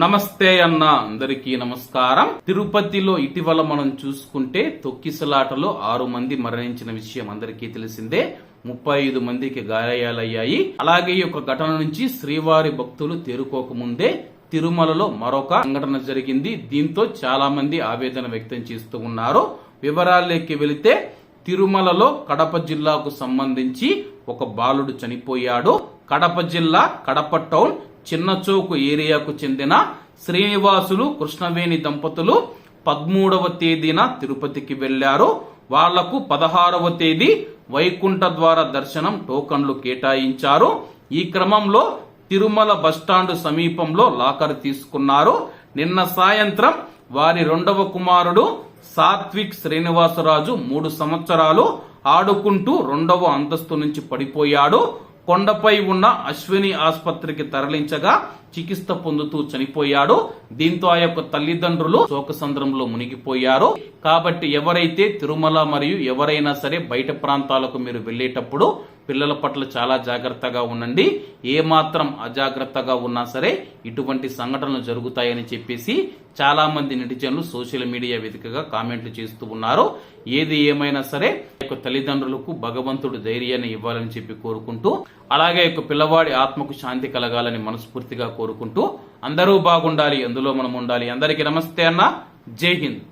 నమస్తే అన్న అందరికీ నమస్కారం. తిరుపతిలో ఇటీవల మనం చూసుకుంటే తొక్కిసలాటలో ఆరు మంది మరణించిన విషయం అందరికీ తెలిసిందే. ముప్పై ఐదు మందికి గాయాలయ్యాయి. అలాగే ఈ యొక్క ఘటన నుంచి శ్రీవారి భక్తులు తేరుకోకముందే తిరుమలలో మరొక సంఘటన జరిగింది. దీంతో చాలా మంది ఆవేదన వ్యక్తం చేస్తూ ఉన్నారు. వివరాల్లోకి వెళితే తిరుమలలో కడప జిల్లాకు సంబంధించి ఒక బాలుడు చనిపోయాడు. కడప జిల్లా కడప టౌన్ చిన్నచోకు ఏరియాకు చెందిన శ్రీనివాసులు కృష్ణవేణి దంపతులు పదమూడవ తేదీన తిరుపతికి వెళ్ళారు వాళ్ళకు పదహారవ తేదీ వైకుంఠ ద్వార దర్శనం టోకన్లు కేటాయించారు. ఈ క్రమంలో తిరుమల బస్టాండ్ సమీపంలో లాకర్ తీసుకున్నారు. నిన్న సాయంత్రం వారి రెండవ కుమారుడు సాత్విక్ శ్రీనివాసరాజు మూడు సంవత్సరాలు ఆడుకుంటూ రెండవ అంతస్తు నుంచి పడిపోయాడు. కొండపై ఉన్న అశ్విని ఆసుపత్రికి తరలించగా చికిత్స పొందుతూ చనిపోయాడు. దీంతో ఆ యొక్క తల్లిదండ్రులు శోకసంద్రంలో మునిగిపోయారు. కాబట్టి ఎవరైతే తిరుమల మరియు ఎవరైనా సరే బయట ప్రాంతాలకు మీరు వెళ్ళేటప్పుడు పిల్లల పట్ల చాలా జాగ్రత్తగా ఉండండి. ఏ మాత్రం అజాగ్రత్తగా ఉన్నా సరే ఇటువంటి సంఘటనలు జరుగుతాయని చెప్పేసి చాలామంది నెటిజన్లు సోషల్ మీడియా వేదికగా కామెంట్లు చేస్తూ ఉన్నారు. ఏది ఏమైనా సరే యొక్క తల్లిదండ్రులకు భగవంతుడు ధైర్యాన్ని ఇవ్వాలని చెప్పి కోరుకుంటూ అలాగే యొక్క పిల్లవాడి ఆత్మకు శాంతి కలగాలని మనస్ఫూర్తిగా కోరుకుంటూ అందరూ బాగుండాలి అందులో మనం ఉండాలి. అందరికీ నమస్తే అన్న. జై హింద్.